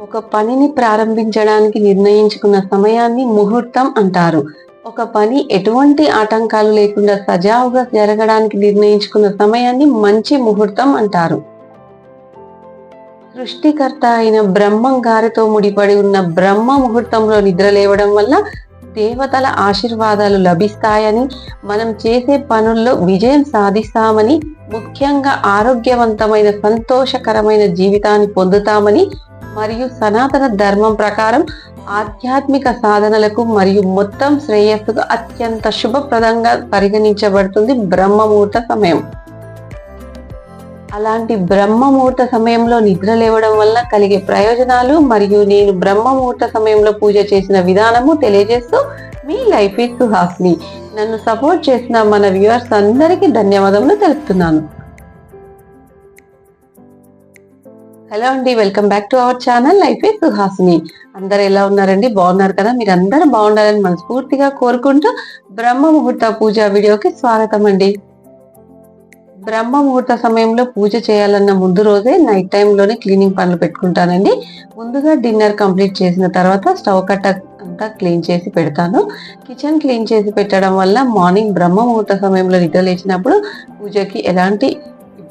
ఒక పనిని ప్రారంభించడానికి నిర్ణయించుకున్న సమయాన్ని ముహూర్తం అంటారు. ఒక పని ఎటువంటి ఆటంకాలు లేకుండా సజావుగా జరగడానికి నిర్ణయించుకున్న సమయాన్ని మంచి ముహూర్తం అంటారు. సృష్టికర్త అయిన బ్రహ్మం గారితో ముడిపడి ఉన్న బ్రహ్మ ముహూర్తంలో నిద్ర లేవడం వల్ల దేవతల ఆశీర్వాదాలు లభిస్తాయని మనం చేసే పనుల్లో విజయం సాధిస్తామని ముఖ్యంగా ఆరోగ్యవంతమైన సంతోషకరమైన జీవితాన్ని పొందుతామని మరియు సనాతన ధర్మం ప్రకారం ఆధ్యాత్మిక సాధనలకు మరియు మొత్తం శ్రేయస్సుకు అత్యంత శుభప్రదంగా పరిగణించబడుతుంది బ్రహ్మముహూర్త సమయం. అలాంటి బ్రహ్మముహూర్త సమయంలో నిద్ర లేవడం వల్ల కలిగే ప్రయోజనాలు మరియు నేను బ్రహ్మ ముహూర్త సమయంలో పూజ చేసిన విధానము తెలియజేస్తూ మీ లైఫ్ ఇస్ సుహాస్ని. నన్ను సపోర్ట్ చేసిన మన వ్యూవర్స్ అందరికీ ధన్యవాదములు తెలుపుతున్నాను. హలో అండి welcome back to our channel life is Suhasini అందరు ఎలా ఉన్నారండి? బాగున్నారు కదా? మీరు అందరూ బాగుండాలని మనస్ఫూర్తిగా కోరుకుంటూ బ్రహ్మ ముహూర్త పూజ వీడియోకి స్వాగతం అండి. బ్రహ్మ ముహూర్త సమయంలో పూజ చేయాలన్న ముందు రోజే నైట్ టైంలోనే క్లీనింగ్ పనులు పెట్టుకుంటానండి. ముందుగా డిన్నర్ కంప్లీట్ చేసిన తర్వాత స్టవ్ కట్ట అంతా క్లీన్ చేసి పెడతాను. కిచెన్ క్లీన్ చేసి పెట్టడం వల్ల మార్నింగ్ బ్రహ్మ ముహూర్త సమయంలో నిద్ర లేచినప్పుడు పూజకి ఎలాంటి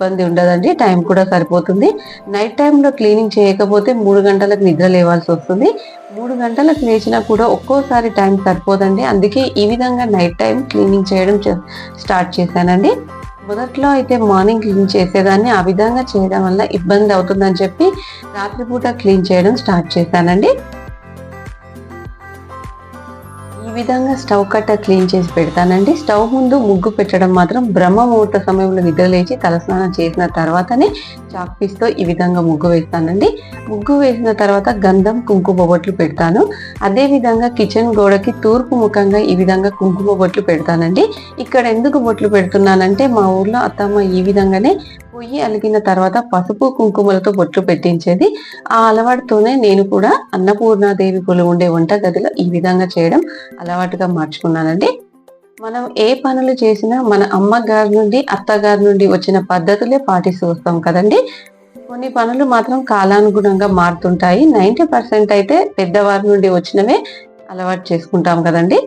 ఇబ్బంది ఉండదండి టైం కూడా సరిపోతుంది. నైట్ టైంలో క్లీనింగ్ చేయకపోతే మూడు గంటలకు నిద్ర లేవాల్సి వస్తుంది. మూడు గంటలకు లేచినా కూడా ఒక్కోసారి టైం సరిపోదండి. అందుకే ఈ విధంగా నైట్ టైం క్లీనింగ్ చేయడం స్టార్ట్ చేశానండి. మొదట్లో అయితే మార్నింగ్ క్లీన్ చేసేదాన్ని ఆ విధంగా చేయడం వల్ల ఇబ్బంది అవుతుందని చెప్పి రాత్రిపూట క్లీన్ చేయడం స్టార్ట్ చేశానండి. విధంగా స్టవ్ కట్ట క్లీన్ చేసి పెడతానండి. స్టవ్ ముందు ముగ్గు పెట్టడం మాత్రం బ్రహ్మ ముహూర్త సమయంలో నిద్రలేచి తలస్నానం చేసిన తర్వాతనే చాక్ పీస్తో ఈ విధంగా ముగ్గు వేస్తానండి. ముగ్గు వేసిన తర్వాత గంధం కుంకుమ బొట్లు పెడతాను. అదేవిధంగా కిచెన్ గోడకి తూర్పు ముఖంగా ఈ విధంగా కుంకుమ బొట్లు పెడతానండి. ఇక్కడ ఎందుకు బొట్లు పెడుతున్నానంటే మా ఊర్లో అత్తమ్మ ఈ విధంగానే పొయ్యి అలిగిన తర్వాత పసుపు కుంకుమలతో బొట్లు పెట్టించేది. ఆ అలవాటుతోనే నేను కూడా అన్నపూర్ణాదేవి కొలు ఉండే వంట గదిలో ఈ విధంగా చేయడం అలవాటుగా మార్చుకున్నానండి. మనం ఏ పనులు చేసినా మన అమ్మగారి నుండి అత్తగారి నుండి వచ్చిన పద్ధతులే పాటిస్తూ వస్తాం కదండి. కొన్ని పనులు మాత్రం కాలానుగుణంగా మారుతుంటాయి. నైంటీ పర్సెంట్ అయితే పెద్దవారి నుండి వచ్చినవే అలవాటు చేసుకుంటాం కదండి.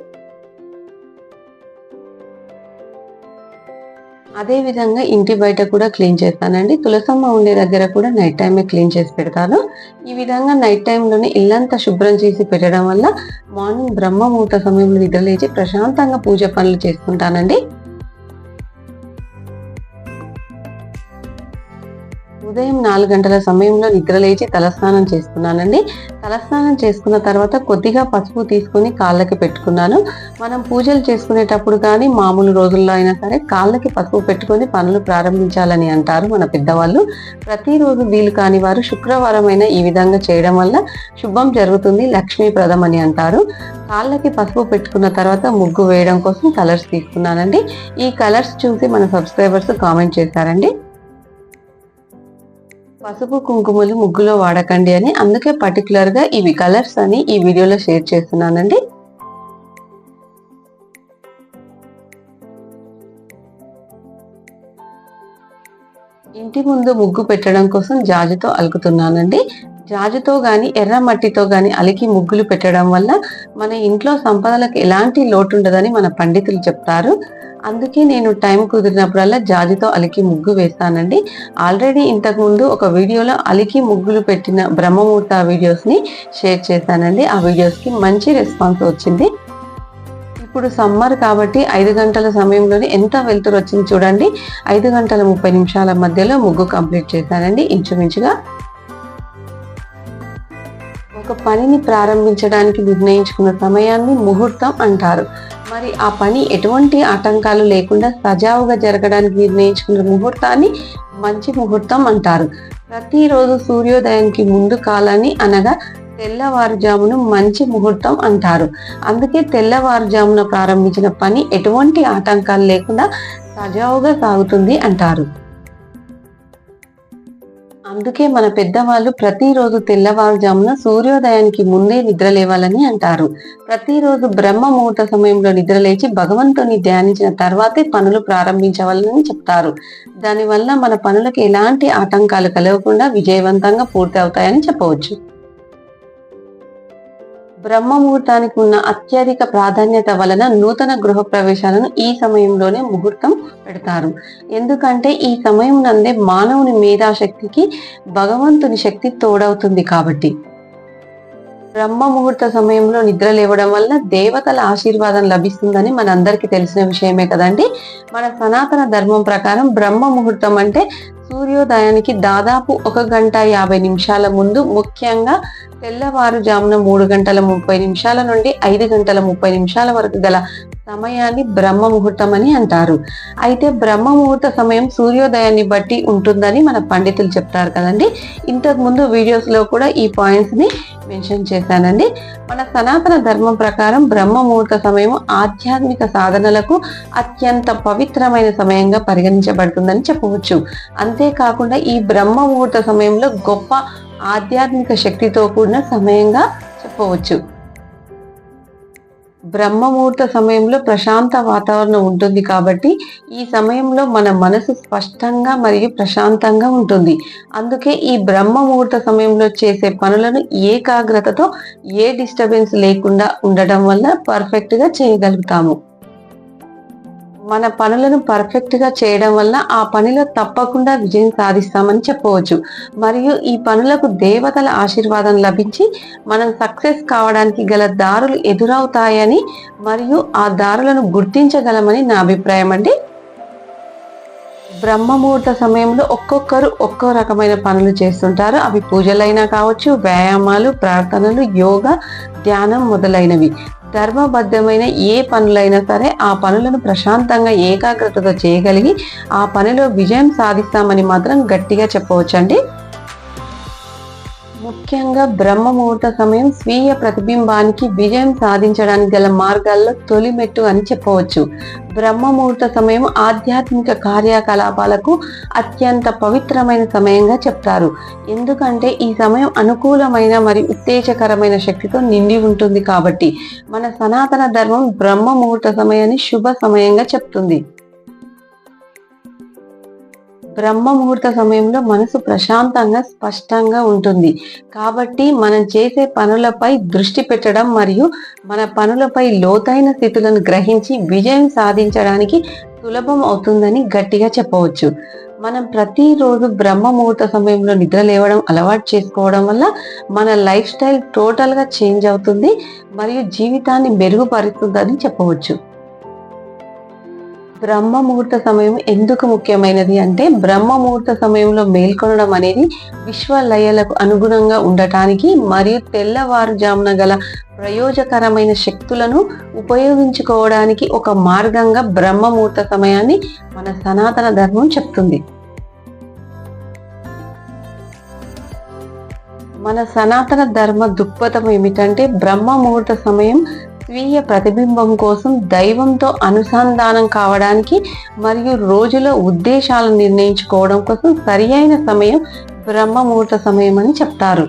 అదే విధంగా ఇంటి బయట కూడా క్లీన్ చేస్తానండి. తులసమ్మ ఉండే దగ్గర కూడా నైట్ టైమే క్లీన్ చేసి పెడతాను. ఈ విధంగా నైట్ టైంలోనే ఇల్లంతా శుభ్రం చేసి పెట్టడం వల్ల మార్నింగ్ బ్రహ్మ ముహూర్త సమయంలో నిద్రలేచి ప్రశాంతంగా పూజ పనులు చేసుకుంటానండి. ఉదయం నాలుగు గంటల సమయంలో నిద్రలేచి తలస్నానం చేసుకున్నానండి. తలస్నానం చేసుకున్న తర్వాత కొద్దిగా పసుపు తీసుకుని కాళ్ళకి పెట్టుకున్నాను. మనం పూజలు చేసుకునేటప్పుడు కానీ మామూలు రోజుల్లో అయినా సరే కాళ్ళకి పసుపు పెట్టుకొని పనులు ప్రారంభించాలని అంటారు మన పెద్దవాళ్ళు. ప్రతిరోజు వీలు కాని వారు శుక్రవారం అయినా ఈ విధంగా చేయడం వల్ల శుభం జరుగుతుంది లక్ష్మీప్రదం అని అంటారు. కాళ్ళకి పసుపు పెట్టుకున్న తర్వాత ముగ్గు వేయడం కోసం కలర్స్ తీసుకున్నానండి. ఈ కలర్స్ చూసి మన సబ్స్క్రైబర్స్ కామెంట్ చేశారండి. పసుపు కుంకుమలు ముగ్గులో వాడకండి అని అందుకే పర్టికులర్గా ఇవి కలర్స్ అని ఈ వీడియోలో షేర్ చేస్తున్నానండి. ఇంటి ముందు ముగ్గు పెట్టడం కోసం జాజుతో అలుకుతున్నానండి. జాజుతో కానీ ఎర్ర మట్టితో కానీ అలికి ముగ్గులు పెట్టడం వల్ల మన ఇంట్లో సంపదలకు ఎలాంటి లోటు ఉండదని మన పండితులు చెప్తారు. అందుకే నేను టైం కుదిరినప్పుడల్లా జాజితో అలికి ముగ్గు వేస్తానండి. ఆల్రెడీ ఇంతకుముందు ఒక వీడియోలో అలికి ముగ్గులు పెట్టిన బ్రహ్మముహూర్త వీడియోస్ని షేర్ చేశానండి. ఆ వీడియోస్కి మంచి రెస్పాన్స్ వచ్చింది. ఇప్పుడు సమ్మర్ కాబట్టి ఐదు గంటల సమయంలోనే ఎంత వెళ్తురు వచ్చింది చూడండి. ఐదు గంటల ముప్పై నిమిషాల మధ్యలో ముగ్గు కంప్లీట్ చేశానండి ఇంచుమించుగా. ఒక పనిని ప్రారంభించడానికి నిర్ణయించుకున్న సమయాన్ని ముహూర్తం అంటారు. మరి ఆ పని ఎటువంటి ఆటంకాలు లేకుండా సజావుగా జరగడానికి నిర్ణయించుకున్న ముహూర్తాన్ని మంచి ముహూర్తం అంటారు. ప్రతిరోజు సూర్యోదయానికి ముందు కాలాన్ని అనగా తెల్లవారుజామును మంచి ముహూర్తం అంటారు. అందుకే తెల్లవారుజామున ప్రారంభించిన పని ఎటువంటి ఆటంకాలు లేకుండా సజావుగా సాగుతుంది అంటారు. అందుకే మన పెద్దవాళ్ళు ప్రతిరోజు తెల్లవారుజామున సూర్యోదయానికి ముందే నిద్ర లేవాలని అంటారు. ప్రతిరోజు బ్రహ్మ ముహూర్త సమయంలో నిద్ర లేచి భగవంతుని ధ్యానించిన తర్వాతే పనులు ప్రారంభించవాలని చెప్తారు. దానివల్ల మన పనులకు ఎలాంటి ఆటంకాలు కలగకుండా విజయవంతంగా పూర్తి అవుతాయని చెప్పవచ్చు. బ్రహ్మ ముహూర్తానికి ఉన్న అత్యధిక ప్రాధాన్యత వలన నూతన గృహ ప్రవేశాలను ఈ సమయంలోనే ముహూర్తం పెడతారు. ఎందుకంటే ఈ సమయం నందే మానవుని మేధాశక్తికి భగవంతుని శక్తి తోడవుతుంది కాబట్టి. బ్రహ్మ ముహూర్త సమయంలో నిద్ర లేవడం వల్ల దేవతల ఆశీర్వాదం లభిస్తుందని మనందరికీ తెలిసిన విషయమే కదండి. మన సనాతన ధర్మం ప్రకారం బ్రహ్మ ముహూర్తం అంటే సూర్యోదయానికి దాదాపు ఒక గంట యాభై నిమిషాల ముందు ముఖ్యంగా తెల్లవారుజామున మూడు గంటల ముప్పై నిమిషాల నుండి ఐదు గంటల ముప్పై నిమిషాల వరకు గల సమయాన్ని బ్రహ్మ ముహూర్తం అని అంటారు. అయితే బ్రహ్మ ముహూర్త సమయం సూర్యోదయాన్ని బట్టి ఉంటుందని మన పండితులు చెప్తారు కదండి. ఇంతకు ముందు వీడియోస్లో కూడా ఈ పాయింట్స్ని మెన్షన్ చేశానండి. మన సనాతన ధర్మం ప్రకారం బ్రహ్మ ముహూర్త సమయం ఆధ్యాత్మిక సాధనలకు అత్యంత పవిత్రమైన సమయంగా పరిగణించబడుతుందని చెప్పవచ్చు. అంతేకాకుండా ఈ బ్రహ్మ ముహూర్త సమయంలో గొప్ప ఆధ్యాత్మిక శక్తితో కూడిన సమయంగా చెప్పవచ్చు. బ్రహ్మముహూర్త సమయంలో ప్రశాంత వాతావరణం ఉంటుంది కాబట్టి ఈ సమయంలో మన మనసు స్పష్టంగా మరియు ప్రశాంతంగా ఉంటుంది. అందుకే ఈ బ్రహ్మ ముహూర్త సమయంలో చేసే పనులను ఏకాగ్రతతో ఏ డిస్టర్బెన్స్ లేకుండా ఉండటం వల్ల పర్ఫెక్ట్గా చేయగలుగుతాము. మన పనులను పర్ఫెక్ట్గా చేయడం వల్ల ఆ పనిలో తప్పకుండా విజయం సాధిస్తామని చెప్పవచ్చు. మరియు ఈ పనులకు దేవతల ఆశీర్వాదం లభించి మనం సక్సెస్ కావడానికి గల దారులు ఎదురవుతాయని మరియు ఆ దారులను గుర్తించగలమని నా అభిప్రాయం అండి. బ్రహ్మముహూర్త సమయంలో ఒక్కొక్కరు ఒక్కో రకమైన పనులు చేస్తుంటారు. అవి పూజలైనా కావచ్చు వ్యాయామాలు ప్రార్థనలు యోగా ధ్యానం మొదలైనవి. ధర్మబద్ధమైన ఏ పనులైనా సరే ఆ పనులను ప్రశాంతంగా ఏకాగ్రతతో చేయగలిగి ఆ పనిలో విజయం సాధిస్తామని మాత్రం గట్టిగా చెప్పవచ్చండి. ముఖ్యంగా బ్రహ్మ ముహూర్త సమయం స్వీయ ప్రతిబింబానికి విజయం సాధించడానికి గల మార్గాల్లో తొలి మెట్టు అని చెప్పవచ్చు. బ్రహ్మ ముహూర్త సమయం ఆధ్యాత్మిక కార్యకలాపాలకు అత్యంత పవిత్రమైన సమయంగా చెప్తారు. ఎందుకంటే ఈ సమయం అనుకూలమైన మరియు ఉత్తేజకరమైన శక్తితో నిండి ఉంటుంది కాబట్టి మన సనాతన ధర్మం బ్రహ్మ ముహూర్త సమయాన్ని శుభ సమయంగా చెప్తుంది. బ్రహ్మ ముహూర్త సమయంలో మనసు ప్రశాంతంగా స్పష్టంగా ఉంటుంది. కాబట్టి మనం చేసే పనులపై దృష్టి పెట్టడం మరియు మన పనులపై లోతైన స్థితులను గ్రహించి విజయం సాధించడానికి సులభం అవుతుందని గట్టిగా చెప్పవచ్చు. మనం ప్రతిరోజు బ్రహ్మ ముహూర్త సమయంలో నిద్ర లేవడం అలవాటు చేసుకోవడం వల్ల మన లైఫ్ స్టైల్ టోటల్గా చేంజ్ అవుతుంది మరియు జీవితాన్ని మెరుగుపరుస్తుందని చెప్పవచ్చు. బ్రహ్మ ముహూర్త సమయం ఎందుకు ముఖ్యమైనది అంటే బ్రహ్మ ముహూర్త సమయంలో మేల్కొనడం అనేది విశ్వ లయలకు అనుగుణంగా ఉండటానికి మరియు తెల్లవారుజామున గల ప్రయోజకరమైన శక్తులను ఉపయోగించుకోవడానికి ఒక మార్గంగా బ్రహ్మ ముహూర్త సమయాన్ని మన సనాతన ధర్మం చెప్తుంది. మన సనాతన ధర్మ దృక్పథం ఏమిటంటే బ్రహ్మ ముహూర్త సమయం స్వీయ ప్రతిబింబం కోసం దైవంతో అనుసంధానం కావడానికి మరియు రోజుల ఉద్దేశాలను నిర్ణయించుకోవడం కోసం సరి అయిన సమయం బ్రహ్మ ముహూర్త సమయం అని చెప్తారు.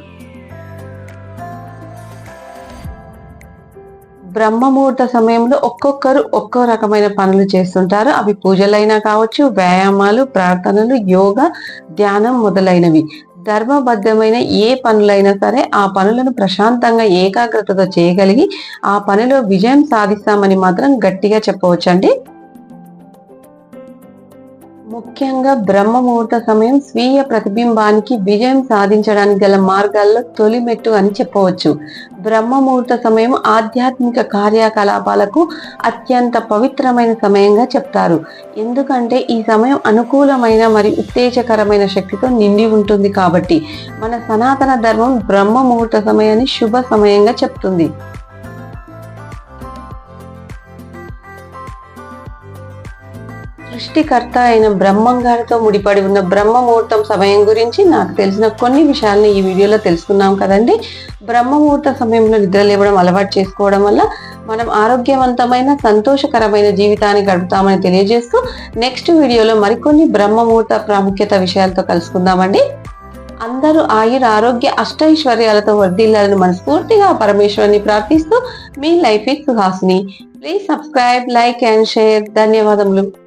బ్రహ్మ ముహూర్త సమయంలో ఒక్కొక్కరు ఒక్కో రకమైన పనులు చేస్తుంటారు. అవి పూజలైనా కావచ్చు వ్యాయామాలు ప్రార్థనలు యోగా ధ్యానం మొదలైనవి. ధర్మబద్ధమైన ఏ పనులైనా సరే ఆ పనులను ప్రశాంతంగా ఏకాగ్రతతో చేయగలిగి ఆ పనిలో విజయం సాధిస్తామని మాత్రం గట్టిగా చెప్పవచ్చండి. ముఖ్యంగా బ్రహ్మ ముహూర్త సమయం స్వీయ ప్రతిబింబానికి విజయం సాధించడానికి గల మార్గాల్లో తొలి మెట్టు అని చెప్పవచ్చు. బ్రహ్మ ముహూర్త సమయం ఆధ్యాత్మిక కార్యకలాపాలకు అత్యంత పవిత్రమైన సమయంగా చెప్తారు. ఎందుకంటే ఈ సమయం అనుకూలమైన మరియు ఉత్తేజకరమైన శక్తితో నిండి ఉంటుంది కాబట్టి మన సనాతన ధర్మం బ్రహ్మ ముహూర్త సమయాన్ని శుభ సమయంగా చెప్తుంది. సృష్టికర్త అయిన బ్రహ్మంగారితో ముడిపడి ఉన్న బ్రహ్మ ముహూర్తం సమయం గురించి నాకు తెలిసిన కొన్ని విషయాలను ఈ వీడియోలో తెలుసుకున్నాం కదండి. బ్రహ్మముహూర్త సమయంలో నిద్ర లేవడం అలవాటు చేసుకోవడం వల్ల మనం ఆరోగ్యవంతమైన సంతోషకరమైన జీవితాన్ని గడుపుతామని తెలియజేస్తూ నెక్స్ట్ వీడియోలో మరికొన్ని బ్రహ్మముహూర్త ప్రాముఖ్యత విషయాలతో కలుసుకుందామండి. అందరూ ఆయుర ఆరోగ్య అష్టైశ్వర్యాలతో వర్ధిల్లాలని మనస్ఫూర్తిగా పరమేశ్వరుని ప్రార్థిస్తూ మీ life Suhasini. Please subscribe like and share. ధన్యవాదములు.